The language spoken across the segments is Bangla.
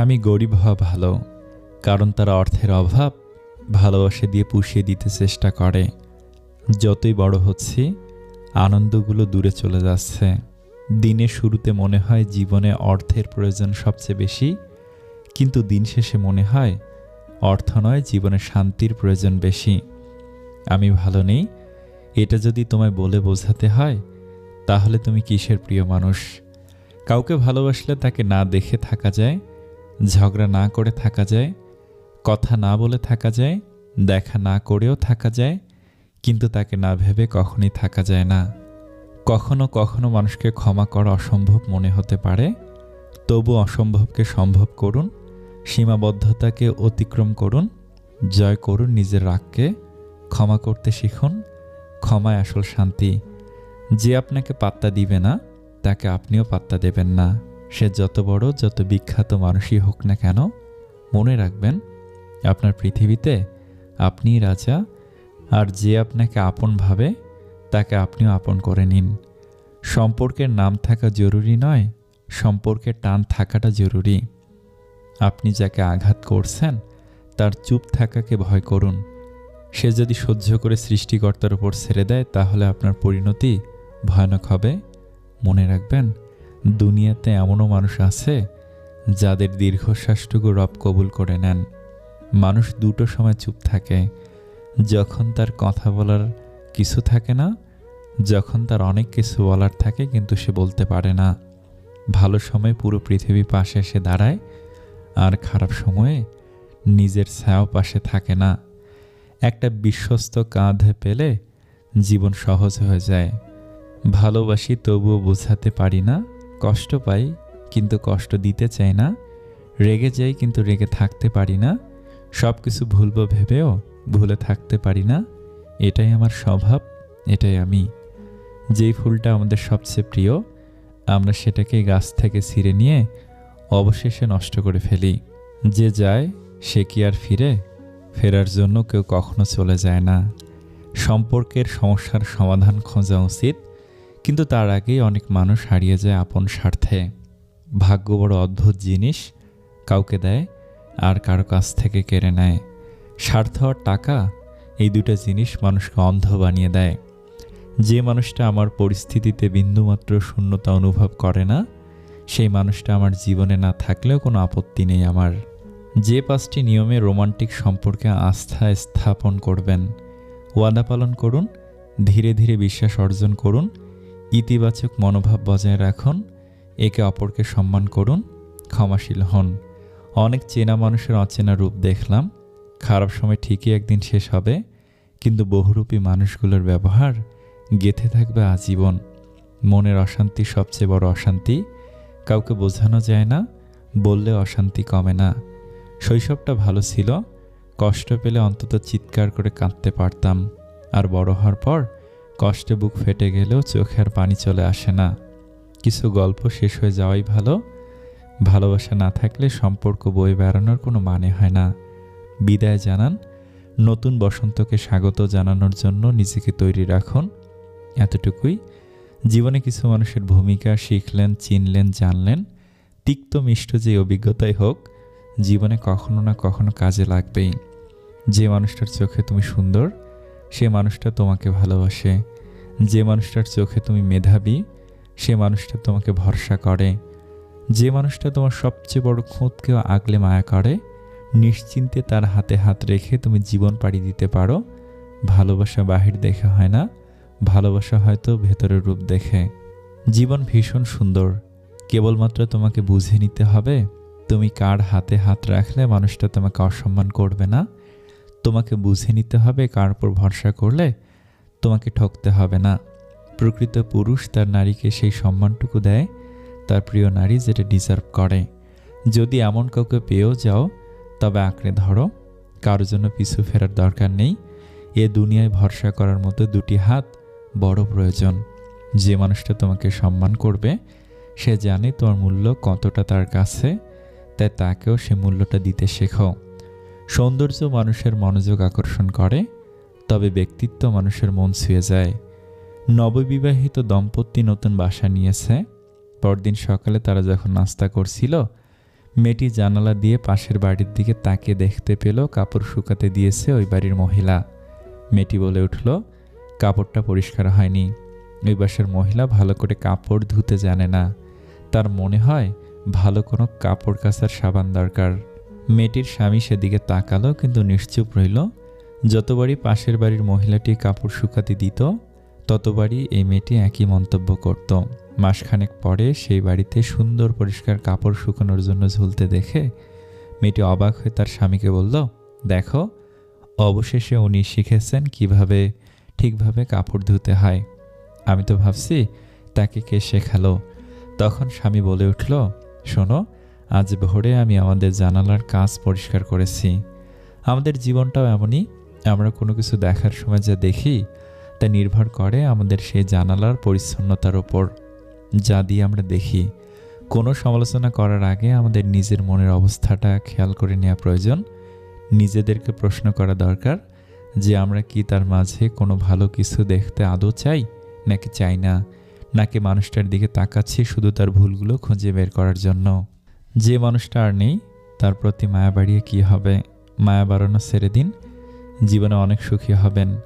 স্বামী গরিব হওয়া ভালো, কারণ তারা অর্থের অভাব, ভালোবাসা দিয়ে পুষিয়ে দিতে চেষ্টা করে। যতই বড় হচ্ছি, আনন্দগুলো দূরে চলে যাচ্ছে। দিনের শুরুতে মনে হয় জীবনে অর্থের প্রয়োজন সবচেয়ে বেশি, কিন্তু দিন শেষে মনে হয় অর্থ নয়, জীবনে শান্তির প্রয়োজন বেশি। আমি ভালো নেই, এটা যদি তোমায় বলে বোঝাতে হয়, তাহলে তুমি কিসের প্রিয় মানুষ? কাউকে ভালোবাসলে তাকে না দেখে থাকা যায় ঝগড়া না করে থাকা যায়, কথা না বলে থাকা যায়, দেখা না করেও থাকা যায়, কিন্তু তাকে না ভেবে কখনই থাকা যায় না। কখনো কখনো মানুষকে ক্ষমা করা অসম্ভব মনে হতে পারে, তবু অসম্ভবকে সম্ভব করুন, সীমাবদ্ধতাকে অতিক্রম করুন, জয় করুন নিজের রাগকে, ক্ষমা করতে শিখুন, ক্ষমায় আসল শান্তি। যে আপনাকে পাত্তা দিবে না, তাকে আপনিও পাত্তা দেবেন না। সে যত বড়, যত বিখ্যাত মানুষই হোক না কেন, মনে রাখবেন, আপনার পৃথিবীতে আপনিই রাজা, আর যে আপনাকে আপন ভাবে, তাকে আপনিও আপন করে নিন। সম্পর্কের নাম থাকা জরুরি নয়, সম্পর্কের টান থাকাটা জরুরি। আপনি যাকে আঘাত করছেন, তার চুপ থাকাকে ভয় করুন। সে যদি সহ্য করে সৃষ্টিকর্তার উপর ছেড়ে দেয়, তাহলে আপনার পরিণতি ভয়ানক হবে। মনে রাখবেন দুনিয়াতে এমনও মানুষ আছে যাদের দীর্ঘশ্বাসটুকু রব কবুল করে নেন। মানুষ দুটো সময় চুপ থাকে, যখন তার কথা বলার কিছু থাকে না, যখন তার অনেক কিছু বলার থাকে কিন্তু সে বলতে পারে না। ভালো সময় পুরো পৃথিবী পাশে এসে দাঁড়ায়, আর খারাপ সময়ে নিজের ছায়াও পাশে থাকে না। একটা বিশ্বস্ত কাঁধে পেলে জীবন সহজ হয়ে যায়। ভালোবাসি তবুও বোঝাতে পারি না কষ্ট পাই, কিন্তু কষ্ট দিতে চাই না। রেগে যাই, কিন্তু রেগে থাকতে পারি না। সব কিছু ভুলবো ভেবেও ভুলে থাকতে পারি না। এটাই আমার স্বভাব, এটাই আমি। যেই ফুলটা আমাদের সবচেয়ে প্রিয়, আমরা সেটাকে গাছ থেকে ছিঁড়ে নিয়ে অবশেষে নষ্ট করে ফেলি। যে যায়, সে কি আর ফিরে? ফেরার জন্য কেউ কখনো চলে যায় না। সম্পর্কের সমস্যার সমাধান খোঁজা উচিত। কিন্তু তার আগেই অনেক মানুষ হারিয়ে যায় আপন স্বার্থে। ভাগ্য বড় অদ্ভুত জিনিস কাউকে দেয় আর কারও কাছ থেকে কেড়ে নেয়। স্বার্থ আর টাকা এই দুটো জিনিস মানুষকে অন্ধ বানিয়ে দেয়। যে মানুষটা আমার পরিস্থিতিতে বিন্দুমাত্র শূন্যতা অনুভব করে না, সেই মানুষটা আমার জীবনে না থাকলেও কোনো আপত্তি নেই আমার। যে পাঁচটি নিয়মে রোমান্টিক সম্পর্কে আস্থা স্থাপন করবেন, ওয়াদা পালন করুন, ধীরে ধীরে বিশ্বাস অর্জন করুন ইতিবাচক মনোভাব বজায় রাখুন, একে অপরকে সম্মান করুন, ক্ষমাশীল হন। অনেক চেনা মানুষের অচেনা রূপ দেখলাম, খারাপ সময় ঠিকই একদিন শেষ হবে, কিন্তু বহুরূপী মানুষগুলোর ব্যবহার গেথে থাকবে আজীবন। মনের অশান্তি সবচেয়ে বড় অশান্তি, কাউকে বোঝানো যায় না, বললে অশান্তি কমে না। শৈশবটা ভালো ছিল, কষ্ট পেলে অন্তত চিৎকার করে কাঁদতে পারতাম, আর বড় হওয়ার পর কষ্টে বুক ফেটে গেলেও চোখে আর পানি চলে আসে না। কিছু গল্প শেষ হয়ে যাওয়াই ভালো। ভালোবাসা না থাকলে সম্পর্ক বয়ে বেড়ানোর কোনো মানে হয় না। বিদায় জানান। নতুন বসন্তকে স্বাগত জানানোর জন্য নিজেকে তৈরি রাখুন। এতটুকুই। জীবনে কিছু মানুষের ভূমিকা শিখলেন, চিনলেন, জানলেন। তিক্ত মিষ্ট যে অভিজ্ঞতাই হোক, জীবনে কখনো না কখনো কাজে লাগবেই। যে মানুষটার চোখে তুমি সুন্দর সে মানুষটা তোমাকে ভালোবাসে। যে মানুষটার চোখে তুমি মেধাবী, সে মানুষটা তোমাকে ভরসা করে। যে মানুষটা তোমার সবচেয়ে বড় খুঁতকেও আগলে মায়া করে, নিশ্চিন্তে তার হাতে হাত রেখে তুমি জীবন পাড়ি দিতে পারো। ভালোবাসা বাহির দেখে হয় না, ভালোবাসা হয়তো ভেতরের রূপ দেখে। জীবন ভীষণ সুন্দর। কেবলমাত্র তোমাকে বুঝে নিতে হবে, তুমি কার হাতে হাত রাখলে মানুষটা তোমাকে অসম্মান করবে না। তোমাকে বুঝে নিতে হবে, কার উপর ভরসা করলে তোমাকে ঠকতে হবে না। প্রকৃত পুরুষ তার নারীকে সেই সম্মানটুকু দেয়, তার প্রিয় নারী যেটা ডিজার্ভ করে। যদি এমন কাউকে পেয়েও যাও, তবে আঁকড়ে ধরো কারোর জন্য পিছু ফেরার দরকার নেই। এ দুনিয়ায় ভরসা করার মতো দুটি হাত বড় প্রয়োজন। যে মানুষটা তোমাকে সম্মান করবে, সে জানে তোমার মূল্য কতটা তার কাছে, তাই তাকেও সে মূল্যটা দিতে শেখো সৌন্দর্য মানুষের মনোযোগ আকর্ষণ করে, তবে ব্যক্তিত্ব মানুষের মন ছুঁয়ে যায়। নববিবাহিত দম্পতি নতুন বাসা নিয়েছে। পরদিন সকালে তারা যখন নাস্তা করছিল, মেয়েটি জানালা দিয়ে পাশের বাড়ির দিকে তাকে দেখতে পেল কাপড় শুকাতে দিয়েছে ওই বাড়ির মহিলা। মেয়েটি বলে উঠল, কাপড়টা পরিষ্কার হয়নি। ওই বাসার মহিলা ভালো করে কাপড় ধুতে জানে না। তার মনে হয় ভালো কোনো কাপড় কাচার সাবান দরকার। মেয়েটির স্বামী সেদিকে তাকালো, কিন্তু নিশ্চুপ রইল। যতবারই পাশের বাড়ির মহিলাটি কাপড় শুকাতে দিত, ততবারই এই মেয়েটি একই মন্তব্য করত। মাসখানেক পরে সেই বাড়িতে সুন্দর পরিষ্কার কাপড় শুকানোর জন্য ঝুলতে দেখে মেয়েটি অবাক হয়ে তার স্বামীকে বলল, দেখো, অবশেষে উনি শিখেছেন কীভাবে ঠিকভাবে কাপড় ধুতে হয়। আমি তো ভাবছি তাকে কে শেখালো? তখন স্বামী বলে উঠল, শোনো আজ ভোরে আমি আমাদের জানালার কাজ পরিষ্কার করেছি। আমাদের জীবনটাও এমনই। আমরা কোনো কিছু দেখার সময় যা দেখি, তা নির্ভর করে আমাদের সেই জানালার পরিচ্ছন্নতার ওপর যা দিয়ে আমরা দেখি। কোনো সমালোচনা করার আগে আমাদের নিজের মনের অবস্থাটা খেয়াল করে নেওয়া প্রয়োজন। নিজেদেরকে প্রশ্ন করা দরকার যে আমরা কি তার মাঝে কোনো ভালো কিছু দেখতে আদৌ চাই, নাকি চাই না? নাকি মানুষটার দিকে তাকাচ্ছি শুধু তার ভুলগুলো খুঁজে বের করার জন্য? যে মানুষটা আর নেই, তার প্রতি মায়া বাড়িয়ে কী হবে? মায়া বাড়ানো ছেড়ে দিন। জীবনে অনেক সুখী হবেন।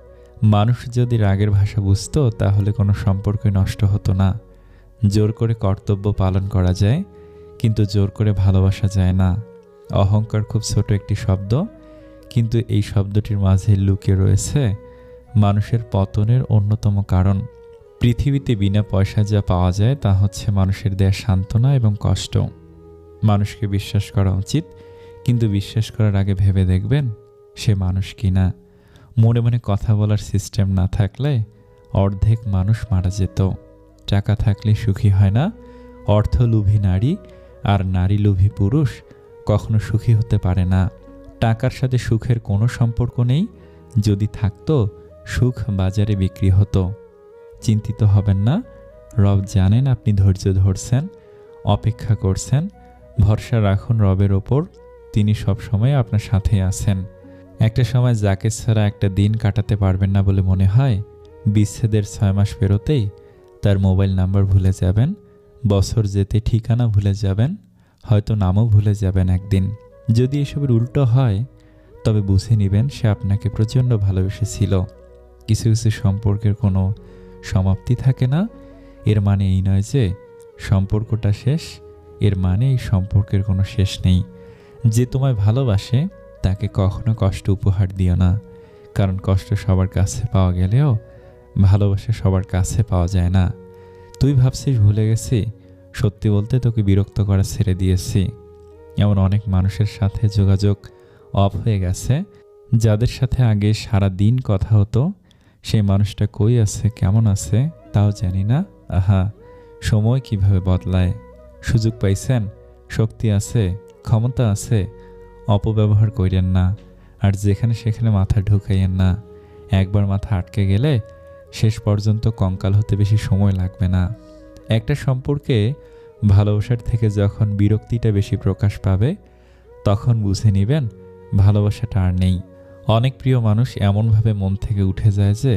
মানুষ যদি রাগের ভাষা বুঝতো, তাহলে কোনো সম্পর্কই নষ্ট হতো না। জোর করে কর্তব্য পালন করা যায়, কিন্তু জোর করে ভালোবাসা যায় না। অহংকার খুব ছোট একটি শব্দ, কিন্তু এই শব্দটির মাঝে লুকিয়ে রয়েছে মানুষের পতনের অন্যতম কারণ। পৃথিবীতে বিনা পয়সা যা পাওয়া যায়, তা হচ্ছে মানুষের দেয়া সান্ত্বনা এবং কষ্ট। মানুষকে বিশ্বাস করা উচিত, কিন্তু বিশ্বাস করার আগে ভেবে দেখবেন সে মানুষ কি না মনে মনে কথা বলার সিস্টেম না থাকলে অর্ধেক মানুষ মারা যেত। টাকা থাকলে সুখী হয় না অর্থ লোভী নারী আর নারী লোভী পুরুষ কখনো সুখী হতে পারে না। টাকার সাথে সুখের কোনো সম্পর্ক নেই, যদি থাকতো সুখ বাজারে বিক্রি হতো। চিন্তিত হবেন না, রব জানেন আপনি ধৈর্য ধরছেন, অপেক্ষা করছেন ভরসা রাখুন রবের ওপর, তিনি সব সময় আপনার সাথে আছেন। একটা সময় যাকে ছাড়া একটা দিন কাটাতে পারবেন না বলে মনে হয়, বিচ্ছেদের ছয় মাস পেরোতেই তার মোবাইল নাম্বার ভুলে যাবেন, বছর যেতে ঠিকানা ভুলে যাবেন, হয়তো নামও ভুলে যাবেন একদিন। যদি এসবের উল্টো হয়, তবে বুঝে নেবেন সে আপনাকে প্রচণ্ড ভালোবেসেছিল। কিছু কিছু সম্পর্কের কোনো সমাপ্তি থাকে না, এর মানে এই নয় যে সম্পর্কটা শেষ এর মানে এই সম্পর্কের কোনো শেষ নেই। যে তোমায় ভালোবাসে, তাকে কখনো কষ্ট উপহার দিও না। কারণ কষ্ট সবার কাছে পাওয়া গেলেও ভালোবাসা সবার কাছে পাওয়া যায় না। তুই ভাবছিস ভুলে গেছি? সত্যি বলতে তোকে বিরক্ত করা ছেড়ে দিয়েছি। এমন অনেক মানুষের সাথে যোগাযোগ অফ হয়ে গেছে। যাদের সাথে আগে সারা দিন কথা হতো, সেই মানুষটা কই আছে, কেমন আছে, তাও জানি না। আহা, সময় কীভাবে বদলায়? সুযোগ পাইছেন, শক্তি আছে, ক্ষমতা আছে, অপব্যবহার করিয়েন না, আর যেখানে সেখানে মাথা ঢুকাইয়েন না। একবার মাথা আটকে গেলে শেষ পর্যন্ত কঙ্কাল হতে বেশি সময় লাগবে না। একটা সম্পর্কে ভালোবাসার থেকে যখন বিরক্তিটা বেশি প্রকাশ পাবে, তখন বুঝে নেবেন ভালোবাসাটা আর নেই। অনেক প্রিয় মানুষ এমনভাবে মন থেকে উঠে যায় যে,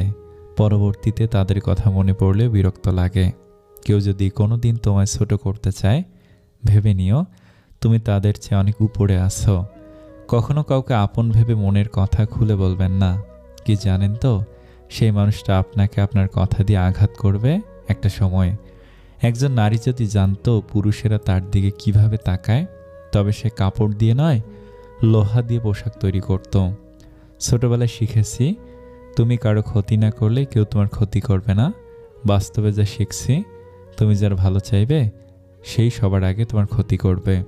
পরবর্তীতে তাদের কথা মনে পড়লে বিরক্ত লাগে। কেউ যদি কোনো দিন তোমায় ছোট করতে চায়, ভেবে নিও, তুমি তাদের চেয়ে অনেক উপরে আছো। কখনো কাউকে আপন ভেবে মনের কথা খুলে বলবেন না। কি জানেন তো, সেই মানুষটা আপনাকে আপনার কথা দিয়ে আঘাত করবে একটা সময়। একজন নারী যদি জানতো পুরুষেরা তার দিকে কীভাবে তাকায়, তবে সে কাপড় দিয়ে নয়, লোহা দিয়ে পোশাক তৈরি করত। ছোটবেলায় শিখেছি, তুমি কারও ক্ষতি না করলে কেউ তোমার ক্ষতি করবে না। বাস্তবে যা শিখছি তুমি যার ভালো চাইবে, সেই সবার আগে তোমার ক্ষতি করবে।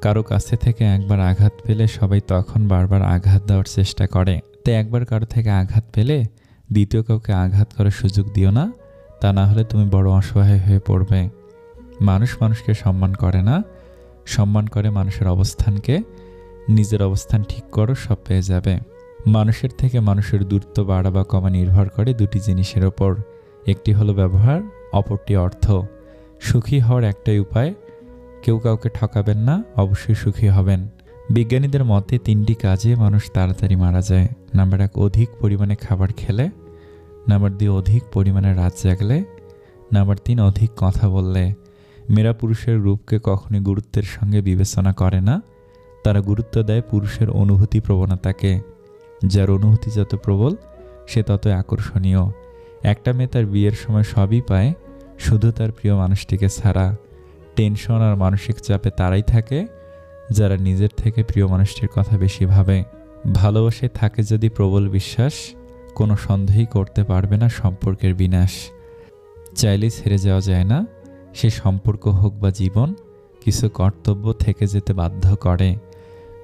কারও কাছে থেকে একবার আঘাত পেলে সবাই তখন বারবার আঘাত দেওয়ার চেষ্টা করে। তাই একবার কারও থেকে আঘাত পেলে দ্বিতীয় কাউকে আঘাত করার সুযোগ দিও না, তা না হলে তুমি বড় অসহায় হয়ে পড়বে। মানুষ মানুষকে সম্মান করে না। সম্মান করে মানুষের অবস্থানকে। নিজের অবস্থান ঠিক করো, সব পেয়ে যাবে। মানুষের থেকে মানুষের দূরত্ব বাড়া বা কমা নির্ভর করে দুটি জিনিসের ওপর। একটি হলো ব্যবহার অপরটি অর্থ, সুখী হওয়ার একটাই উপায়, কেউ কাউকে ঠকাবেন না, অবশ্যই সুখী হবেন। বিজ্ঞানীদের মতে তিনটি কাজে মানুষ তাড়াতাড়ি মারা যায়। নাম্বার এক, অধিক পরিমাণে খাবার খেলে। নাম্বার দুই, অধিক পরিমাণে রাত জাগলে। নাম্বার তিন, অধিক কথা বললে। মেয়েরা পুরুষের রূপকে কখনই গুরুত্বের সঙ্গে বিবেচনা করে না। তারা গুরুত্ব দেয় পুরুষের অনুভূতি প্রবণতাকে। যার অনুভূতি যত প্রবল, সে তত আকর্ষণীয়। একটা মেয়ে তার বিয়ের সময় সবই পায়, শুধু তার প্রিয় মানুষটিকে ছাড়া। টেনশন আর মানসিক চাপে তারাই থাকে, যারা নিজের থেকে প্রিয় মানুষটির কথা বেশি ভাবে। ভালোবাসে থাকে যদি প্রবল বিশ্বাস, কোনো সন্দেহই করতে পারবে না সম্পর্কের বিনাশ। চাইলেই ছেড়ে যাওয়া যায় না, সে সম্পর্ক হোক বা জীবন, কিছু কর্তব্য থেকে যেতে বাধ্য করে।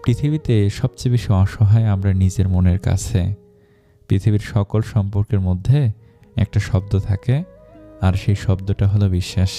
পৃথিবীতে সবচেয়ে বেশি অসহায় আমরা নিজের মনের কাছে। পৃথিবীর সকল সম্পর্কের মধ্যে একটা শব্দ থাকে আর সেই শব্দটা হলো বিশ্বাস।